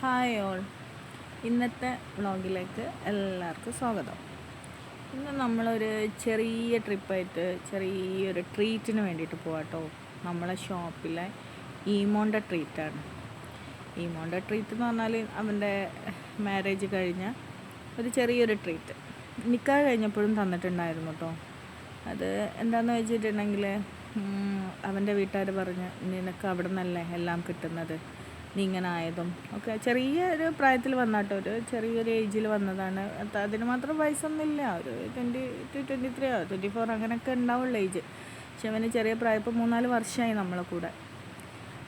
Hi all ഇന്നത്തെ വ്ളോഗിലേക്ക് എല്ലാവർക്കും സ്വാഗതം. ഇന്ന് നമ്മളൊരു ചെറിയ ട്രിപ്പായിട്ട് ചെറിയൊരു ട്രീറ്റിന് വേണ്ടിയിട്ട് പോവാട്ടോ. നമ്മളെ ഷോപ്പിലെ ഈമോന്റെ ട്രീറ്റാണ് ഈമോന്റെ ട്രീറ്റ് എന്ന് പറഞ്ഞാൽ അവന്റെ മാരേജ് കഴിഞ്ഞ ഒരു ചെറിയൊരു ട്രീറ്റ് നിൽക്കാൻ കഴിഞ്ഞപ്പോഴും തന്നിട്ടുണ്ടായിരുന്നു കേട്ടോ അത് എന്താണെന്ന് വെച്ചിട്ടുണ്ടെങ്കിൽ അവന്റെ വീട്ടുകാർ പറഞ്ഞ് നിനക്ക് അവിടെ നിന്നല്ലേ എല്ലാം കിട്ടുന്നത്? നീ ഇങ്ങനെ ആയതും ഒക്കെ ചെറിയ ഒരു പ്രായത്തിൽ വന്നാട്ടോ. ഒരു ചെറിയൊരു ഏജിൽ വന്നതാണ്. അതിന് മാത്രം വയസ്സൊന്നുമില്ല. ഒരു ട്വന്റി ടു ട്വന്റി ത്രീ ആവും ട്വന്റി ഫോർ അങ്ങനെയൊക്കെ ഉണ്ടാവുള്ളൂ ഏജ് പക്ഷെ അവന് ചെറിയ പ്രായം ഇപ്പോൾ മൂന്നാൽ വർഷമായി നമ്മളെ കൂടെ.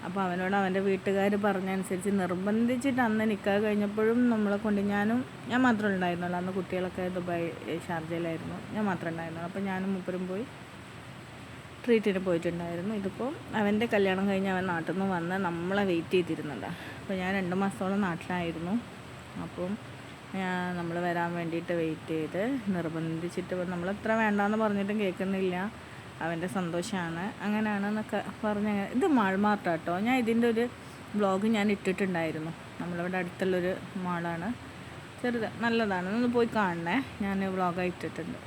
അപ്പോൾ അവനോട് അവന്റെ വീട്ടുകാർ പറഞ്ഞനുസരിച്ച് നിർബന്ധിച്ചിട്ട് അന്ന് നിൽക്കാൻ കഴിഞ്ഞപ്പോഴും നമ്മളെ കൊണ്ട് ഞാനും ഞാൻ മാത്രമേ ഉണ്ടായിരുന്നുള്ളൂ. അന്ന് കുട്ടികളൊക്കെ ദുബായ് ഷാർജയിലായിരുന്നു. ഞാൻ മാത്രമേ ഉണ്ടായിരുന്നുള്ളൂ. അപ്പോൾ ഞാനും മുപ്പരും പോയി ട്രീറ്റിന് പോയിട്ടുണ്ടായിരുന്നു. ഇതിപ്പോൾ അവന്റെ കല്യാണം കഴിഞ്ഞ് അവൻ നാട്ടിൽ നിന്ന് വന്ന് നമ്മളെ വെയിറ്റ് ചെയ്തിരുന്നുണ്ട് അപ്പോൾ ഞാൻ രണ്ട് മാസത്തോളം നാട്ടിലായിരുന്നു. അപ്പം നമ്മൾ വരാൻ വേണ്ടിയിട്ട് വെയിറ്റ് ചെയ്ത് നിർബന്ധിച്ചിട്ട് നമ്മൾ എത്ര വേണ്ടാന്ന് പറഞ്ഞിട്ടും കേൾക്കുന്നില്ല. അവന്റെ സന്തോഷമാണ് അങ്ങനെയാണെന്നൊക്കെ പറഞ്ഞ ഇത് മാൾമാർട്ട് കേട്ടോ ഞാൻ ഇതിന്റെ ഒരു ബ്ലോഗ് ഞാൻ ഇട്ടിട്ടുണ്ടായിരുന്നു. നമ്മളിവിടെ അടുത്തുള്ളൊരു മാളാണ്. ചെറുത് നല്ലതാണ്. ഒന്ന് പോയി കാണണേ. ഞാൻ വ്ളോഗായി ഇട്ടിട്ടുണ്ട്.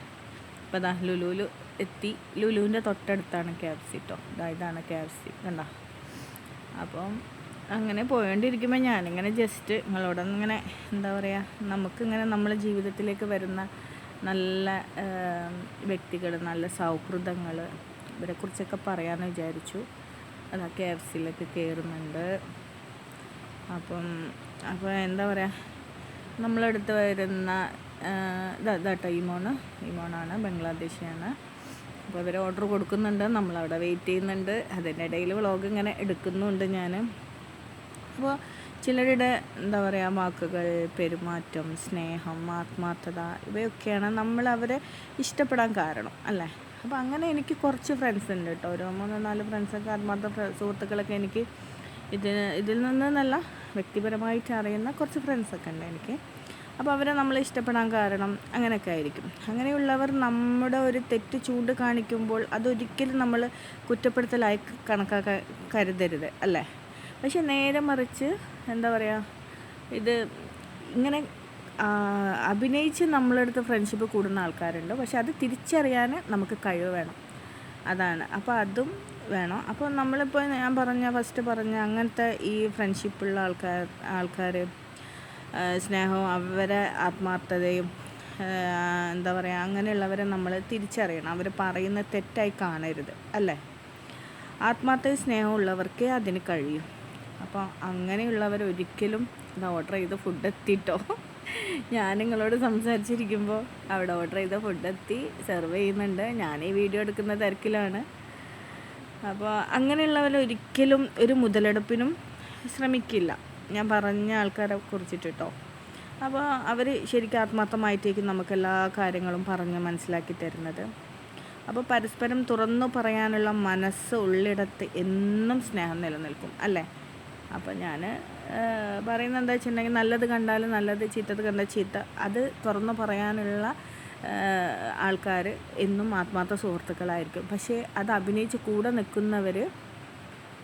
അപ്പോൾ ദാ ലുലുലു എത്തി. ലുലുവിന്റെ തൊട്ടടുത്താണ് കെ എഫ് സി കേട്ടോ ഇതാ ഇതാണ് കെ എഫ് സി കണ്ട? അപ്പം അങ്ങനെ പോയോണ്ടിരിക്കുമ്പോൾ ഞാനിങ്ങനെ ജസ്റ്റ് നിങ്ങളോട് ഇങ്ങനെ എന്താ പറയുക നമുക്കിങ്ങനെ നമ്മളെ ജീവിതത്തിലേക്ക് വരുന്ന നല്ല വ്യക്തികൾ നല്ല സൗഹൃദങ്ങൾ ഇവരെക്കുറിച്ചൊക്കെ പറയാമെന്ന് വിചാരിച്ചു. അതാ കെ എഫ് സിയിലേക്ക് കയറുന്നുണ്ട് അപ്പം അപ്പോൾ എന്താ പറയുക നമ്മളെടുത്ത് വരുന്ന ഇതാട്ടോ ഇമോണ്. ഇമോണാണ് ബംഗ്ലാദേശിയാണ്. അപ്പോൾ ഇവർ ഓർഡർ കൊടുക്കുന്നുണ്ട്. നമ്മളവിടെ വെയിറ്റ് ചെയ്യുന്നുണ്ട്. അതിന്റെ ഇടയിൽ വ്ളോഗ് ഇങ്ങനെ എടുക്കുന്നുണ്ട് ഞാൻ അപ്പോൾ ചിലരുടെ എന്താ പറയുക വാക്കുകൾ പെരുമാറ്റം സ്നേഹം ആത്മാർത്ഥത ഇവയൊക്കെയാണ് നമ്മൾ അവരെ ഇഷ്ടപ്പെടാൻ കാരണം അല്ലേ? അപ്പോൾ അങ്ങനെ എനിക്ക് കുറച്ച് ഫ്രണ്ട്സ് ഉണ്ട് കേട്ടോ ഒരു മൂന്ന് നാല് ഫ്രണ്ട്സൊക്കെ ആത്മാർത്ഥ സുഹൃത്തുക്കളൊക്കെ എനിക്ക് ഇതിന് ഇതിൽ നിന്ന് നല്ല വ്യക്തിപരമായിട്ട് അറിയുന്ന കുറച്ച് ഫ്രണ്ട്സൊക്കെ ഉണ്ട് എനിക്ക്. അപ്പോൾ അവരെ നമ്മൾ ഇഷ്ടപ്പെടാൻ കാരണം അങ്ങനെയൊക്കെ ആയിരിക്കും. അങ്ങനെയുള്ളവർ നമ്മുടെ ഒരു തെറ്റ് ചൂണ്ട് കാണിക്കുമ്പോൾ അതൊരിക്കലും നമ്മൾ കുറ്റപ്പെടുത്തലായി കണക്കാക്കാൻ കരുതരുത് അല്ലേ? പക്ഷെ നേരെ മറിച്ച് എന്താ പറയുക ഇത് ഇങ്ങനെ അഭിനയിച്ച് നമ്മളെടുത്ത് ഫ്രണ്ട്ഷിപ്പ് കൂടുന്ന ആൾക്കാരുണ്ട്. പക്ഷെ അത് തിരിച്ചറിയാൻ നമുക്ക് കഴിവ് വേണം. അതാണ്. അപ്പോൾ അതും വേണം. അപ്പോൾ നമ്മളിപ്പോൾ ഞാൻ പറഞ്ഞ ഫസ്റ്റ് പറഞ്ഞ അങ്ങനത്തെ ഈ ഫ്രണ്ട്ഷിപ്പുള്ള ആൾക്കാർ ആൾക്കാർ സ്നേഹവും അവരെ ആത്മാർത്ഥതയും എന്താ പറയുക അങ്ങനെയുള്ളവരെ നമ്മൾ തിരിച്ചറിയണം. അവർ പറയുന്ന തെറ്റായി കാണരുത് അല്ലേ? ആത്മാർത്ഥ സ്നേഹമുള്ളവർക്കേ അതിന് കഴിയും. അപ്പോൾ അങ്ങനെയുള്ളവർ ഒരിക്കലും ഇത് ഓർഡർ ചെയ്ത് ഫുഡ് എത്തിയിട്ടോ ഞാൻ നിങ്ങളോട് സംസാരിച്ചിരിക്കുമ്പോൾ അവിടെ ഓർഡർ ചെയ്ത ഫുഡ് എത്തി സെർവ് ചെയ്യുന്നുണ്ട്. ഞാൻ ഈ വീഡിയോ എടുക്കുന്ന തിരക്കിലാണ്. അപ്പോൾ അങ്ങനെയുള്ളവർ ഒരിക്കലും ഒരു മുതലെടുപ്പിനും ശ്രമിക്കില്ല. ഞാൻ പറഞ്ഞ ആൾക്കാരെ കുറിച്ചിട്ട് കേട്ടോ അപ്പോൾ അവർ ശരിക്കും ആത്മാർത്ഥമായിട്ടേക്കും നമുക്ക് എല്ലാ കാര്യങ്ങളും പറഞ്ഞ് മനസ്സിലാക്കി തരുന്നത്. അപ്പോൾ പരസ്പരം തുറന്നു പറയാനുള്ള മനസ്സ് ഉള്ളിടത്ത് എന്നും സ്നേഹം നിലനിൽക്കും അല്ലേ? അപ്പോൾ ഞാൻ പറയുന്നത് എന്താ വെച്ചിട്ടുണ്ടെങ്കിൽ നല്ലത് കണ്ടാൽ നല്ലത് ചീത്തത് കണ്ടാൽ ചീത്ത. അത് തുറന്നു പറയാനുള്ള ആൾക്കാർ എന്നും ആത്മാർത്ഥ സുഹൃത്തുക്കളായിരിക്കും. പക്ഷേ അത് അഭിനയിച്ച് കൂടെ നിൽക്കുന്നവർ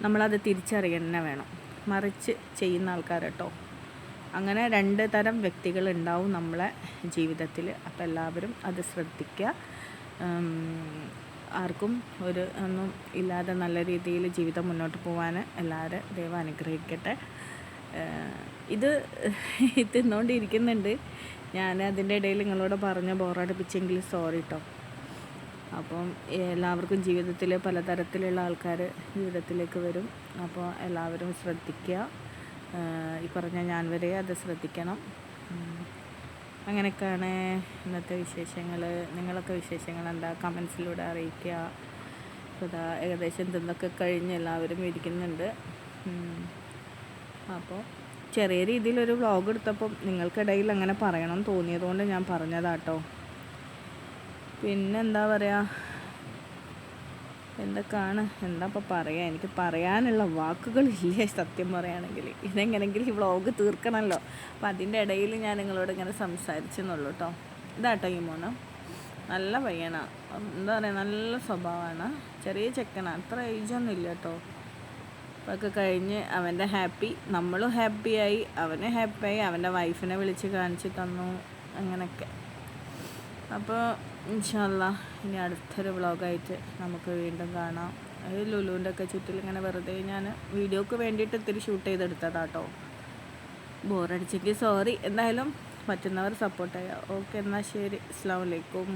നമ്മളത് തിരിച്ചറിയണ വേണം. മറിച്ച് ചെയ്യുന്ന ആൾക്കാർ കേട്ടോ അങ്ങനെ രണ്ട് തരം വ്യക്തികൾ ഉണ്ടാവും നമ്മളെ ജീവിതത്തിൽ അപ്പോൾ എല്ലാവരും അത് ശ്രദ്ധിക്കുക ആർക്കും ഒരു ഒന്നും ഇല്ലാതെ നല്ല രീതിയിൽ ജീവിതം മുന്നോട്ട് പോകാൻ എല്ലാവരും ദൈവം അനുഗ്രഹിക്കട്ടെ. ഇത് തിന്നുകൊണ്ടിരിക്കുന്നുണ്ട് ഞാൻ അതിന്റെ ഇടയിൽ നിങ്ങളോട് പറഞ്ഞ് ബോറടിപ്പിച്ചെങ്കിൽ സോറി കേട്ടോ അപ്പം എല്ലാവർക്കും ജീവിതത്തിൽ പലതരത്തിലുള്ള ആൾക്കാർ ജീവിതത്തിലേക്ക് വരും. അപ്പോൾ എല്ലാവരും ശ്രദ്ധിക്കുക ഈ പറഞ്ഞ ഞാൻ വരെ അത് ശ്രദ്ധിക്കണം. അങ്ങനെയൊക്കെയാണ് ഇന്നത്തെ വിശേഷങ്ങൾ നിങ്ങളൊക്കെ വിശേഷങ്ങൾ എന്താ? കമൻസിലൂടെ അറിയിക്കുക ഇപ്പോൾ ഏകദേശം ഇതൊക്കെ കഴിഞ്ഞ് എല്ലാവരും ഇരിക്കുന്നുണ്ട്. അപ്പോൾ ചെറിയ രീതിയിലൊരു വ്ളോഗ് എടുത്തപ്പം നിങ്ങൾക്കിടയിൽ അങ്ങനെ പറയണം തോന്നിയതുകൊണ്ട് ഞാൻ പറഞ്ഞതാട്ടോ. പിന്നെന്താ പറയുക എന്തൊക്കെയാണ് എന്താ ഇപ്പോൾ പറയുക എനിക്ക് പറയാനുള്ള വാക്കുകളില്ലേ സത്യം പറയുകയാണെങ്കിൽ ഇതെങ്ങനെങ്കിലും ഈ വ്ളോഗ് തീർക്കണമല്ലോ അപ്പം അതിന്റെ ഇടയിൽ ഞാൻ നിങ്ങളോട് ഇങ്ങനെ സംസാരിച്ചെന്നുള്ളൂ കേട്ടോ ഇതാട്ടോ ഈ മോണം നല്ല പയ്യനാണ് എന്താ പറയുക നല്ല സ്വഭാവമാണ് ചെറിയ ചെക്കനാണ് അത്ര ഏജൊന്നും ഇല്ല കേട്ടോ ഒക്കെ കഴിഞ്ഞ് അവന്റെ ഹാപ്പി. നമ്മളും ഹാപ്പിയായി. അവന് ഹാപ്പിയായി. അവന്റെ വൈഫിനെ വിളിച്ച് കാണിച്ച് തന്നു. അങ്ങനെയൊക്കെ. അപ്പോൾ ഇൻഷാല്ല ഇനി അടുത്തൊരു വ്ളോഗായിട്ട് നമുക്ക് വീണ്ടും കാണാം. അത് ലുലുവിന്റെ ഒക്കെ ചുറ്റിൽ ഇങ്ങനെ വെറുതെ ഞാൻ വീഡിയോക്ക് വേണ്ടിയിട്ട് ഇത്തിരി ഷൂട്ട് ചെയ്തെടുത്തതാട്ടോ. ബോറടിച്ചെങ്കിൽ സോറി എന്തായാലും പറ്റുന്നവർ സപ്പോർട്ട് ചെയ്യുക. ഓക്കെ എന്നാൽ ശരി. അസ്സാം വലൈക്കും